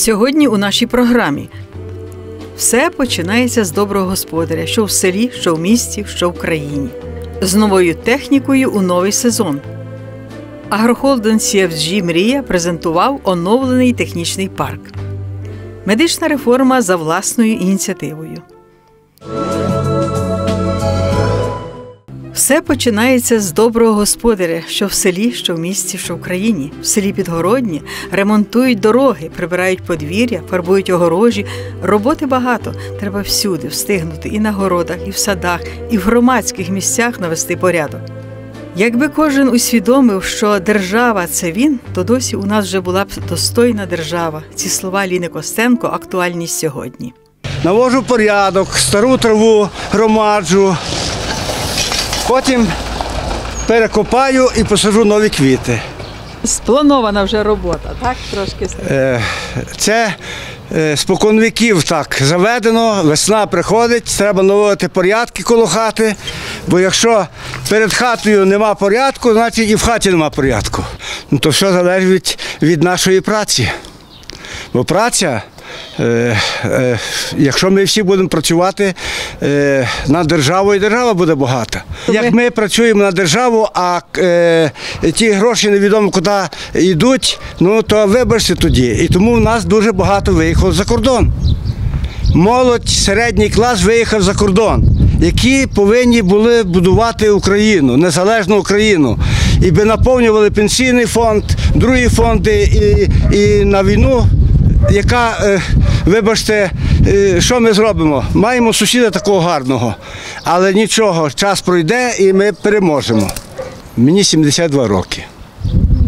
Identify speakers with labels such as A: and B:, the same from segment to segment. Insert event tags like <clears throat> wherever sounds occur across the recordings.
A: Сьогодні у нашій програмі все починається з доброго господаря, що в селі, що в місті, що в країні. З новою технікою у новий сезон. Агрохолдинг CFG Мрія презентував оновлений технічний парк. Медична реформа за власною ініціативою. Все починається з доброго господаря, що в селі, що в місті, що в країні. В селі Підгородні ремонтують дороги, прибирають подвір'я, фарбують огорожі. Роботи багато. Треба всюди встигнути і на городах, і в садах, і в громадських місцях навести порядок. Якби кожен усвідомив, що держава це він, то досі у нас вже була б достойна держава. Ці слова Ліни Костенко актуальні сьогодні.
B: Навожу порядок, стару траву громаджу. Потім перекопаю і посажу нові квіти.
A: Спланована вже робота, так? Трошки
B: Е, Це е, спокон віків так заведено, весна приходить, треба наводити порядки коло хати. Бо якщо перед хатою нема порядку, значить і в хаті нема порядку. Ну, то все залежить від, нашої праці. Бо праця, якщо ми всі будемо працювати е, на державу, і держава буде багата. Як ми працюємо на державу, а е, ті гроші невідомо куди йдуть, ну то вибачте тоді. І тому в нас дуже багато виїхало за кордон. Молодь, середній клас виїхав за кордон, які повинні були будувати Україну, незалежну Україну, і би наповнювали пенсійний фонд, другі фонди і, і на війну, яка, е, вибачте, е, що ми зробимо? Маємо сусіда такого гарного, але нічого, час пройде і ми переможемо. Мені 72 роки.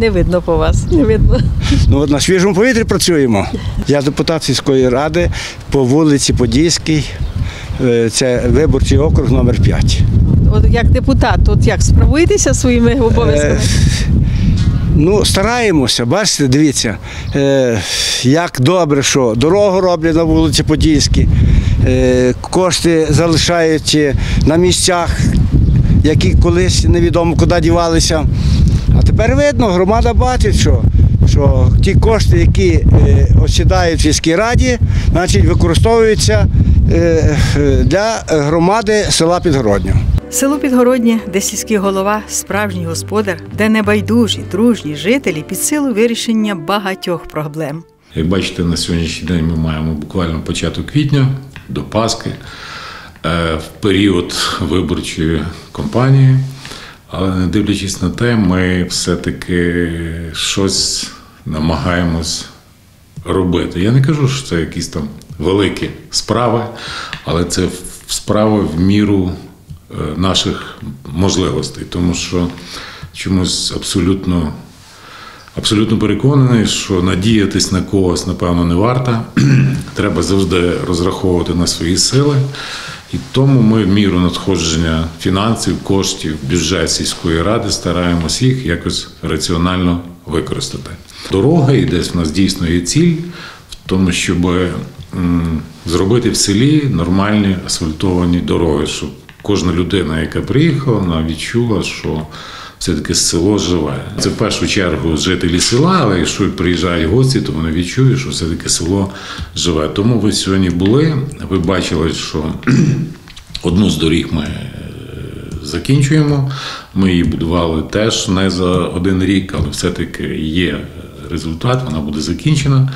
A: не видно по вас. Не видно.
B: Ну от на свіжому повітрі працюємо. Я депутат сільської ради по вулиці Подільській. Е, Це виборчий округ номер 5.
A: От як депутат, от як справуєтеся своїми обов'язками?
B: Ну, стараємося, бачите, дивіться, е, як добре, що дорогу роблять на вулиці Подільській, е, кошти залишають е, на місцях, які колись невідомо куди дівалися. А тепер видно, громада бачить, що, що ті кошти, які е, осідають в сільській раді, значить використовуються е, для громади села Підгороднього.
A: Село Підгороднє, де сільський голова, справжній господар, де небайдужі, дружні жителі під силу вирішення багатьох проблем.
C: Як бачите, на сьогоднішній день ми маємо буквально початок квітня до Пасхи е, в період виборчої кампанії. Але не дивлячись на те, ми все-таки щось намагаємось робити. Я не кажу, що це якісь там великі справи, але це справи в міру наших можливостей, тому що чомусь абсолютно Абсолютно переконаний, що надіятись на когось, напевно, не варто. <clears throat> Треба завжди розраховувати на свої сили. І тому ми в міру надходження фінансів, коштів, бюджет сільської ради стараємось їх якось раціонально використати. Дорога і десь в нас дійсно є ціль в тому, щоб зробити в селі нормальні асфальтовані дороги, щоб кожна людина, яка приїхала, вона відчула, що все-таки село живе. Це в першу чергу жителі села, але якщо приїжджають гості, то вони відчують, що все-таки село живе. Тому ви сьогодні були, ви бачили, що <clears throat> одну з доріг ми е, закінчуємо. Ми її будували теж не за один рік, але все-таки є результат, вона буде закінчена.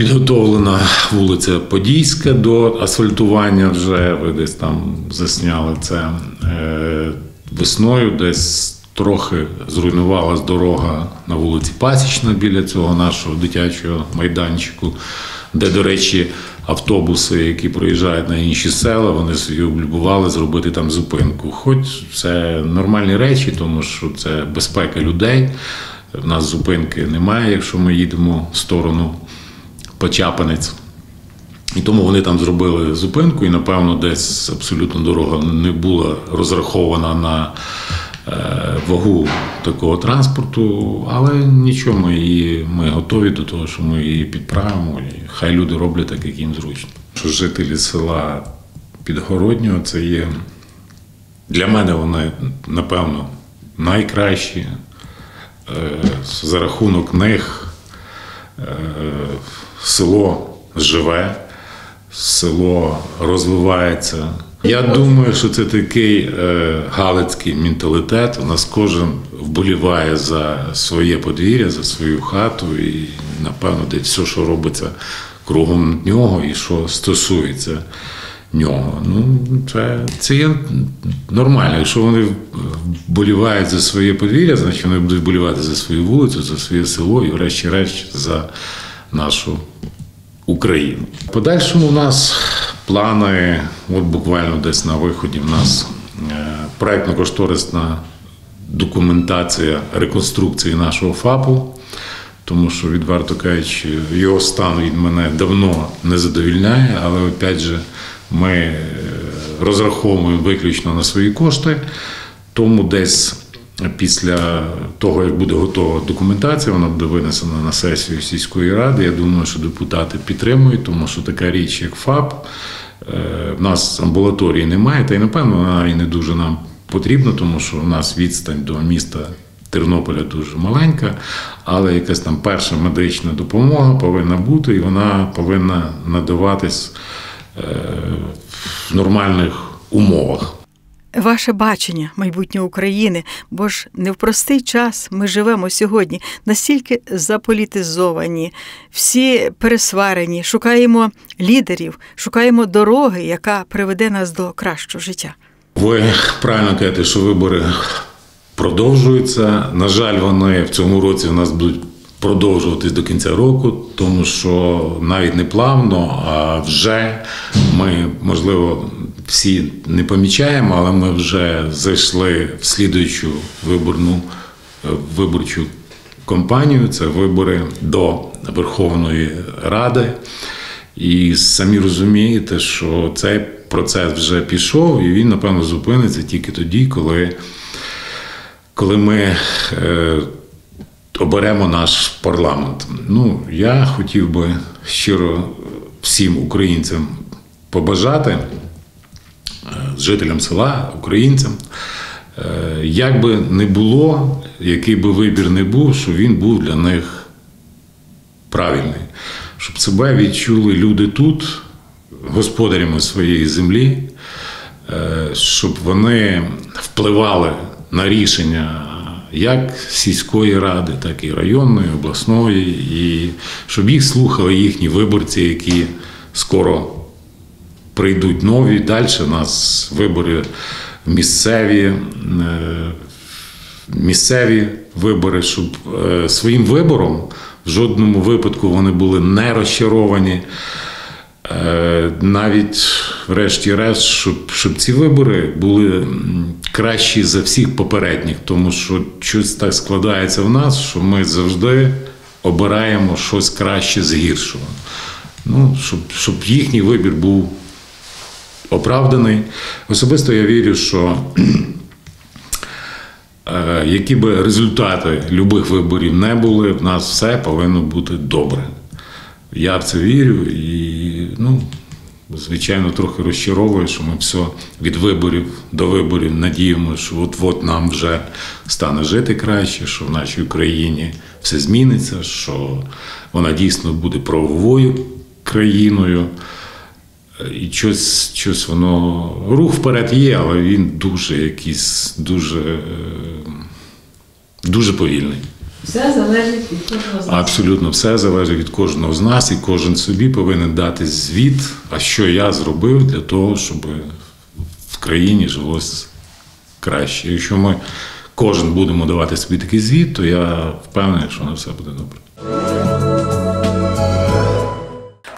C: Підготовлена вулиця Подільська до асфальтування вже ви десь там засняли це Е, весною, десь трохи зруйнувалась дорога на вулиці Пасічна біля цього нашого дитячого майданчику, де, до речі, автобуси, які проїжджають на інші села, вони собі облюбували зробити там зупинку. Хоч це нормальні речі, тому що це безпека людей. В нас зупинки немає, якщо ми їдемо в сторону Почапанець. І тому вони там зробили зупинку, і напевно десь абсолютно дорога не була розрахована на е, вагу такого транспорту, але нічого, ми її ми готові до того, що ми її підправимо. І хай люди роблять так, як їм зручно. Що жителі села Підгороднього це є для мене вони, напевно, найкращі. Е, За рахунок них е, село живе, село розвивається. Я думаю, що це такий е, галицький менталітет. У нас кожен вболіває за своє подвір'я, за свою хату, і напевно, десь все, що робиться кругом нього і що стосується нього. Ну, це, це є нормально. Якщо вони вболівають за своє подвір'я, значить вони будуть вболівати за свою вулицю, за своє село і, врешті-решт, за нашу Україну. В подальшому у нас плани, от буквально десь на виході, в нас е, проєктно-кошторисна документація реконструкції нашого ФАПу. Тому що, відверто кажучи, його стан від мене давно не задовільняє, але опять же, ми е, розраховуємо виключно на свої кошти. Тому десь після того, як буде готова документація, вона буде винесена на сесію сільської ради. Я думаю, що депутати підтримують, тому що така річ, як ФАП, е, в нас амбулаторії немає, та й напевно вона і не дуже нам потрібна, тому що у нас відстань до міста. Тернополя дуже маленька, але якась там перша медична допомога повинна бути, і вона повинна надаватись е, в нормальних умовах.
A: Ваше бачення майбутнього України, бо ж не в простий час ми живемо сьогодні, настільки заполітизовані, всі пересварені, шукаємо лідерів, шукаємо дороги, яка приведе нас до кращого життя.
C: Ви правильно кажете, що вибори продовжуються. На жаль, вони в цьому році у нас будуть продовжуватись до кінця року, тому що навіть не плавно, а вже ми, можливо, всі не помічаємо, але ми вже зайшли в слідуючу виборну виборчу кампанію. Це вибори до Верховної Ради. І самі розумієте, що цей процес вже пішов, і він, напевно, зупиниться тільки тоді, коли коли ми е, оберемо наш парламент. Ну, я хотів би щиро всім українцям побажати, е, жителям села, українцям, е, як би не було, який би вибір не був, щоб він був для них правильний, щоб себе відчули люди тут, господарями своєї землі, е, щоб вони впливали на рішення як сільської ради, так і районної, обласної, і щоб їх слухали їхні виборці, які скоро прийдуть нові. Далі у нас вибори місцеві, е, місцеві вибори, щоб е, своїм вибором в жодному випадку вони були не розчаровані. Е, навіть, врешті-решт, щоб щоб ці вибори були кращі за всіх попередніх, тому що щось так складається в нас, що ми завжди обираємо щось краще з гіршого. Ну, Щоб щоб їхній вибір був оправданий. Особисто я вірю, що <clears throat> е, які би результати любих виборів не були, в нас все повинно бути добре. Я в це вірю і, ну, звичайно, трохи розчаровує, що ми все від виборів до виборів надіємося, що от-от нам вже стане жити краще, що в нашій Україні все зміниться, що вона дійсно буде правовою країною. І щось, щось воно рух вперед є, але він дуже якийсь дуже, дуже повільний.
A: Все залежить від кожного з нас.
C: Абсолютно все залежить від кожного з нас, і кожен собі повинен дати звіт, а що я зробив для того, щоб в країні жилось краще. Якщо ми кожен будемо давати собі такий звіт, то я впевнений, що на все буде добре.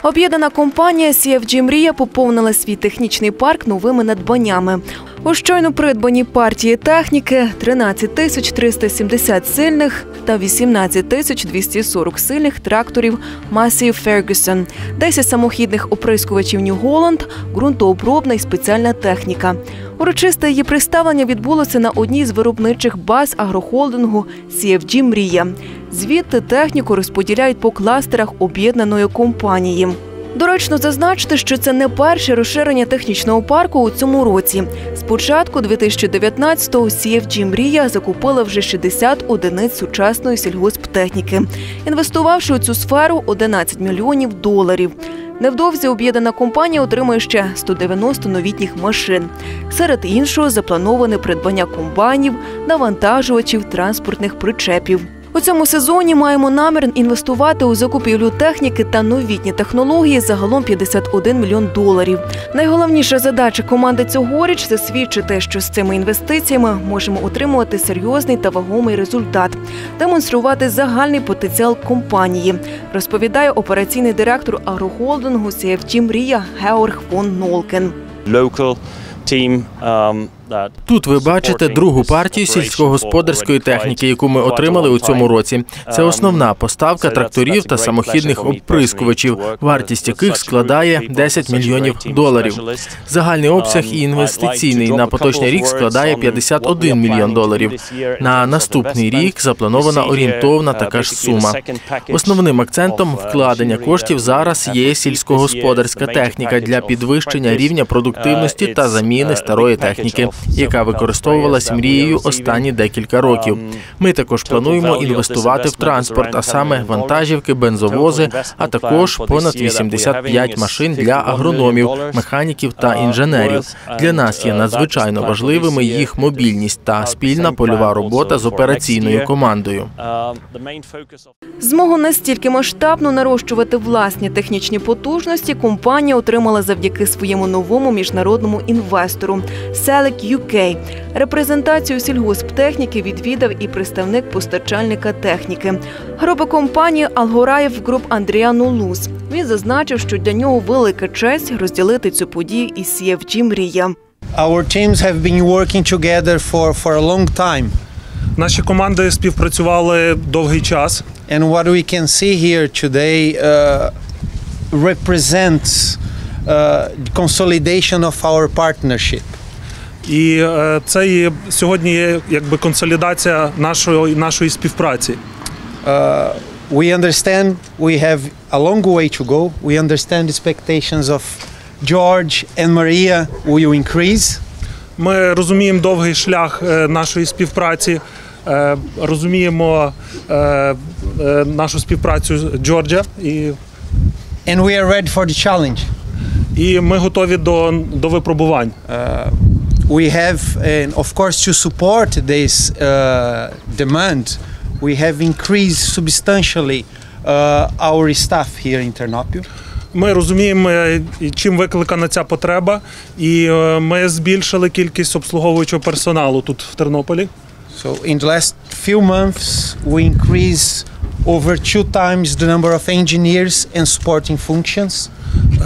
D: Об'єднана компанія CFG Мрія поповнила свій технічний парк новими надбаннями. У щойно придбаній партії техніки 13 тисяч 370 сильних та 18 тисяч 240 сильних тракторів масії Фергюсон, 10 самохідних оприскувачів Нью-Голланд, ґрунтообробна і спеціальна техніка. Урочисте її представлення відбулося на одній з виробничих баз агрохолдингу CFG Мрія. Звідти техніку розподіляють по кластерах об'єднаної компанії. Доречно зазначити, що це не перше розширення технічного парку у цьому році. Спочатку 2019-го CFG Мрія закупила вже 60 одиниць сучасної сільгосптехніки, інвестувавши у цю сферу 11 мільйонів доларів. Невдовзі об'єднана компанія отримає ще 190 новітніх машин. Серед іншого заплановане придбання комбайнів, навантажувачів, транспортних причепів. У цьому сезоні маємо намір інвестувати у закупівлю техніки та новітні технології загалом 51 мільйон доларів. Найголовніша задача команди цьогоріч засвідчити, що з цими інвестиціями можемо отримувати серйозний та вагомий результат, демонструвати загальний потенціал компанії, розповідає операційний директор агрохолдингу CFG Мрія Георг фон Нолкен.
E: local team um,
F: Тут ви бачите другу партію сільськогосподарської техніки, яку ми отримали у цьому році. Це основна поставка тракторів та самохідних оприскувачів, вартість яких складає 10 мільйонів доларів. Загальний обсяг і інвестиційний на поточний рік складає 51 мільйон доларів. На наступний рік запланована орієнтовна така ж сума. Основним акцентом вкладення коштів зараз є сільськогосподарська техніка для підвищення рівня продуктивності та заміни старої техніки, яка використовувалась мрією останні декілька років. Ми також плануємо інвестувати в транспорт, а саме вантажівки, бензовози, а також понад 85 машин для агрономів, механіків та інженерів. Для нас є надзвичайно важливими їх мобільність та спільна польова робота з операційною командою.
D: Змогу настільки масштабно нарощувати власні технічні потужності компанія отримала завдяки своєму новому міжнародному інвестору Selec UK. Репрезентацію сільгосптехніки відвідав і представник постачальника техніки. Група компанії Алгораєв Груп Андріану Луз. Він зазначив, що для нього велика честь розділити цю подію із CFG Мрія.
G: Our teams have been working together for, for a long time.
H: Наші команди співпрацювали довгий час.
G: And what we can see here today uh, represents uh, consolidation of our partnership.
H: І е, це є, сьогодні є якби консолідація нашої, нашої співпраці.
G: Uh, we understand we have a long way to go. We understand expectations of George and Maria will increase.
H: Ми розуміємо довгий шлях е, нашої співпраці, розуміємо нашу співпрацю з Джорджа, і,
G: And we are ready for the challenge.
H: і ми готові до, до випробувань.
G: Uh, we have, and of course, to support this uh, demand, we have increased substantially uh, our staff here in Ternopil.
H: Ми розуміємо, е, чим викликана ця потреба, і е, ми збільшили кількість обслуговуючого персоналу тут в Тернополі.
G: So, in the last few months, we increased over two times the number of engineers and supporting functions.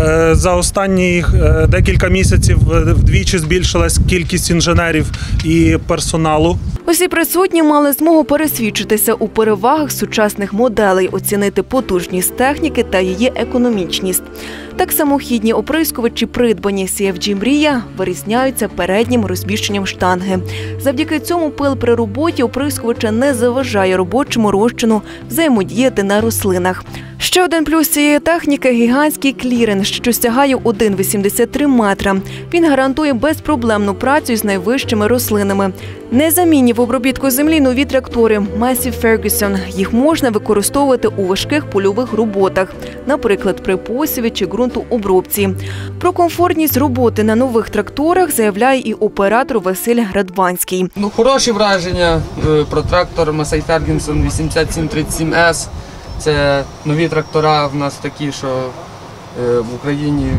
H: Е, За останні е, декілька місяців е, вдвічі збільшилась кількість інженерів і персоналу.
D: Усі присутні мали змогу пересвідчитися у перевагах сучасних моделей, оцінити потужність техніки та її економічність. Так самохідні оприскувачі, придбані CFG Мрія, вирізняються переднім розміщенням штанги. Завдяки цьому пил при роботі оприскувача не заважає робочому розчину взаємодіяти на рослинах. Ще один плюс цієї техніки гігантський кліринг, що сягає 1,83 метра. Він гарантує безпроблемну працю з найвищими рослинами. Незамінні в обробітку землі нові трактори Massey Ferguson. Їх можна використовувати у важких польових роботах, наприклад, при посіві чи ґрунтообробці. Про комфортність роботи на нових тракторах заявляє і оператор Василь Градванський.
I: Ну, хороші враження е, про трактор Massey Ferguson 8737S. Це нові трактора в нас такі, що е, в Україні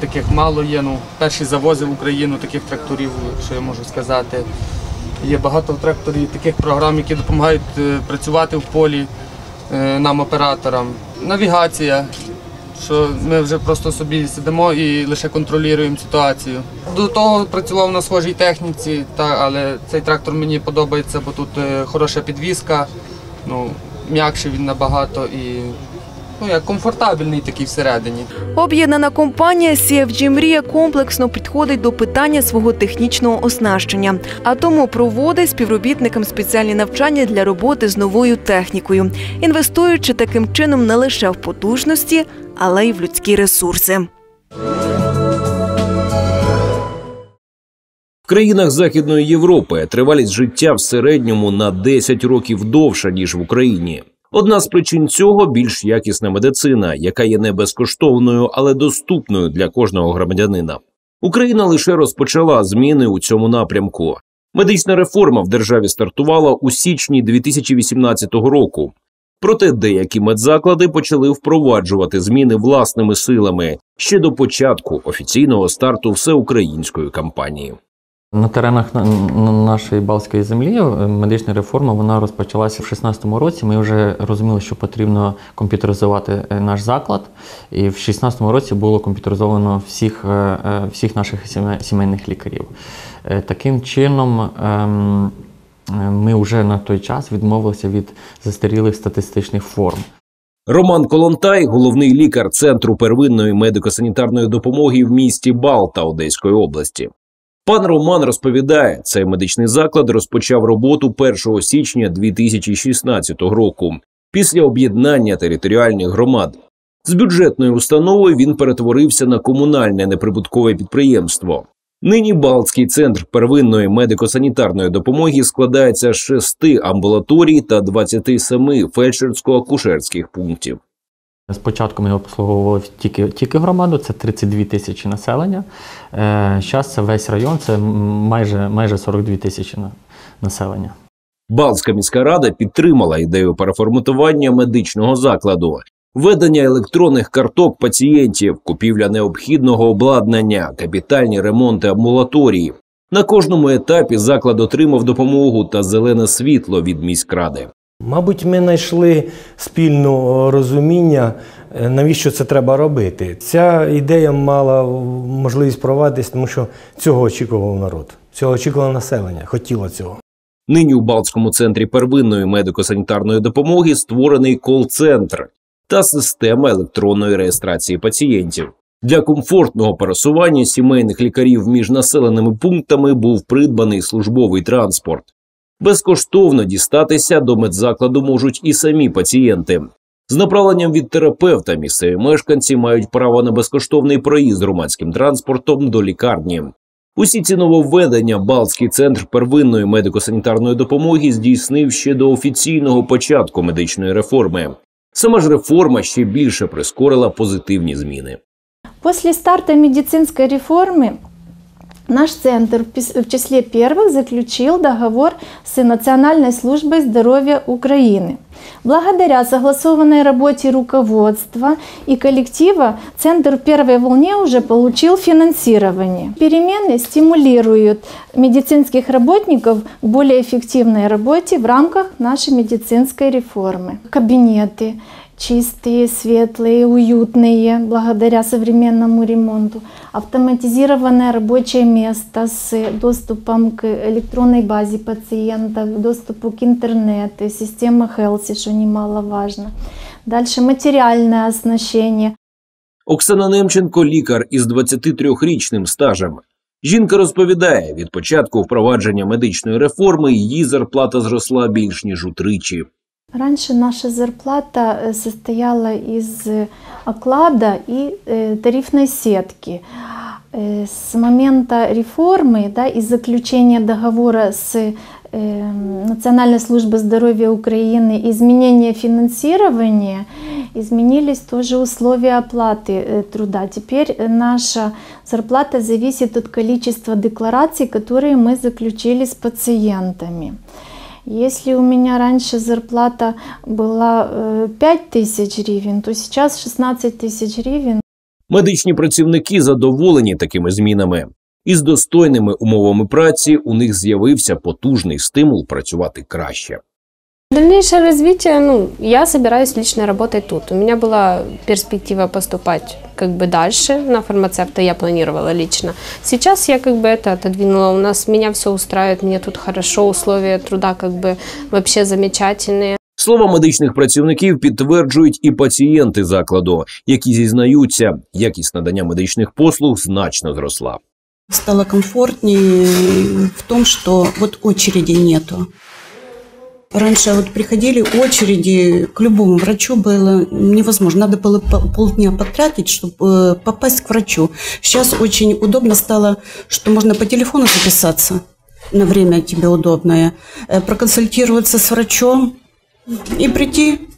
I: таких мало є. Ну, перші завози в Україну таких тракторів, що я можу сказати. Є багато в тракторі таких програм, які допомагають е, працювати в полі е, нам, операторам. Навігація, що ми вже просто собі сидимо і лише контролюємо ситуацію. До того працював на схожій техніці, та, але цей трактор мені подобається, бо тут хороша підвізка, ну, м'якший він набагато і ну, як комфортабельний такий всередині.
D: Об'єднана компанія CFG Мрія комплексно підходить до питання свого технічного оснащення, а тому проводить співробітникам спеціальні навчання для роботи з новою технікою, інвестуючи таким чином не лише в потужності, але й в людські ресурси.
J: Країнах Західної Європи тривалість життя в середньому на 10 років довша ніж в Україні. Одна з причин цього більш якісна медицина, яка є не безкоштовною, але доступною для кожного громадянина. Україна лише розпочала зміни у цьому напрямку. Медична реформа в державі стартувала у січні 2018 року. Проте деякі медзаклади почали впроваджувати зміни власними силами ще до початку офіційного старту всеукраїнської кампанії.
K: На теренах нашої Балтської землі е, медична реформа вона розпочалася в 2016 році. Ми вже розуміли, що потрібно комп'ютеризувати е, наш заклад, і в 2016 році було комп'ютеризовано всіх е, всіх наших сімейних лікарів. Таким чином, ем, ми вже на той час відмовилися від застарілих статистичних форм.
J: Роман Колонтай, головний лікар Центру первинної медико-санітарної допомоги в місті Балта Одеської області. Пан Роман розповідає, цей медичний заклад розпочав роботу 1 січня 2016 року після об'єднання територіальних громад. З бюджетної установи він перетворився на комунальне неприбуткове підприємство. Нині Балтський центр первинної медико-санітарної допомоги складається з шести амбулаторій та 27 фельдшерсько-акушерських пунктів.
K: Спочатку ми обслуговували тільки тільки громаду, це 32 тисячі населення. Зараз е, це весь район, це майже майже 42 тисячі населення.
J: Балтська міська рада підтримала ідею переформатування медичного закладу, ведення електронних карток пацієнтів, купівля необхідного обладнання, капітальні ремонти амбулаторії. На кожному етапі заклад отримав допомогу та зелене світло від міськради.
L: Мабуть, ми знайшли спільне розуміння, е, навіщо це треба робити. Ця ідея мала можливість провадитись, тому що цього очікував народ, цього очікувало населення, хотіло цього.
J: Нині у Балтському центрі первинної медико-санітарної допомоги створений кол-центр та система електронної реєстрації пацієнтів. Для комфортного пересування сімейних лікарів між населеними пунктами був придбаний службовий транспорт. Безкоштовно дістатися до медзакладу можуть і самі пацієнти. З направленням від терапевта місцеві мешканці мають право на безкоштовний проїзд громадським транспортом до лікарні. Усі ці нововведення Балтський центр первинної медико-санітарної допомоги здійснив ще до офіційного початку медичної реформи. Сама ж реформа ще більше прискорила позитивні зміни.
M: Після старту медицинської реформи Наш центр в числе первых заключил договор с Национальной службой здоровья Украины. Благодаря согласованной работе руководства и коллектива Центр в первой волне уже получил финансирование. Перемены стимулируют медицинских работников к более эффективной работе в рамках нашей медицинской реформы. Кабинеты, чистые, светлые, уютные, благодаря современному ремонту. Автоматизированное рабочее место с доступом к электронной базе пациентов, доступу к интернету, система Healthy, что немаловажно. Дальше материальное оснащение.
J: Оксана Немченко лікар із 23-річним стажем. Жінка розповідає, від початку впровадження медичної реформи її зарплата зросла більш ніж утричі.
M: Раньше наша зарплата состояла из оклада и тарифной сетки. С момента реформы да, и заключения договора с Национальной службой здоровья Украины, изменения финансирования, изменились тоже условия оплаты труда. Теперь наша зарплата зависит от количества деклараций, которые мы заключили с пациентами. Если у меня раньше зарплата была 5 э, тысяч гривен, то сейчас 16 тисяч гривень.
J: Медичні працівники задоволені такими змінами. Із достойними умовами праці у них з'явився потужний стимул працювати краще.
N: Дальнейшее развитие, ну, я собираюсь лично работать тут. У меня была перспектива поступать как бы дальше на фармацевта, я планировала лично. Сейчас я как бы это отодвинула. У нас меня все устраивает, мне тут хорошо, условия труда как бы вообще замечательные.
J: Слова медичних працівників підтверджують і пацієнти закладу, які зізнаються, якість надання медичних послуг значно зросла.
O: Стало комфортнее в том, что вот очереди нету. Раньше вот приходили очереди к любому врачу было невозможно. Надо было полдня потратить, чтобы попасть к врачу. Сейчас очень удобно стало, что можно по телефону записаться на время тебе удобное, проконсультироваться с врачом и прийти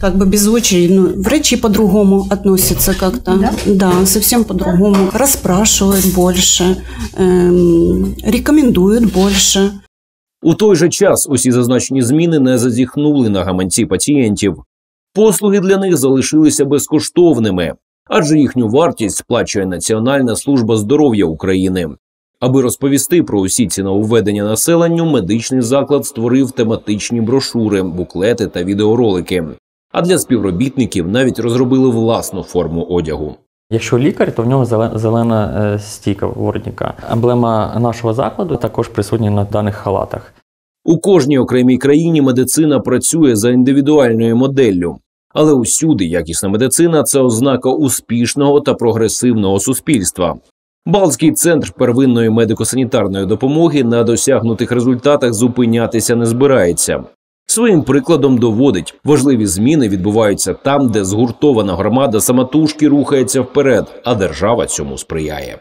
O: как бы без очереди. Ну, врачи по-другому относятся как-то. Да? да, совсем по-другому. Расспрашивают больше, эм, рекомендують більше.
J: У той же час усі зазначені зміни не зазіхнули на гаманці пацієнтів. Послуги для них залишилися безкоштовними, адже їхню вартість сплачує Національна служба здоров'я України. Аби розповісти про усі ці нововведення населенню, медичний заклад створив тематичні брошури, буклети та відеоролики. А для співробітників навіть розробили власну форму одягу.
K: Якщо лікар, то в нього зелена е, стійка воротника. Емблема нашого закладу також присутня на даних халатах.
J: У кожній окремій країні медицина працює за індивідуальною моделлю, але усюди якісна медицина це ознака успішного та прогресивного суспільства. Балтський центр первинної медико-санітарної допомоги на досягнутих результатах зупинятися не збирається. Своїм прикладом доводить, важливі зміни відбуваються там, де згуртована громада самотужки рухається вперед, а держава цьому сприяє.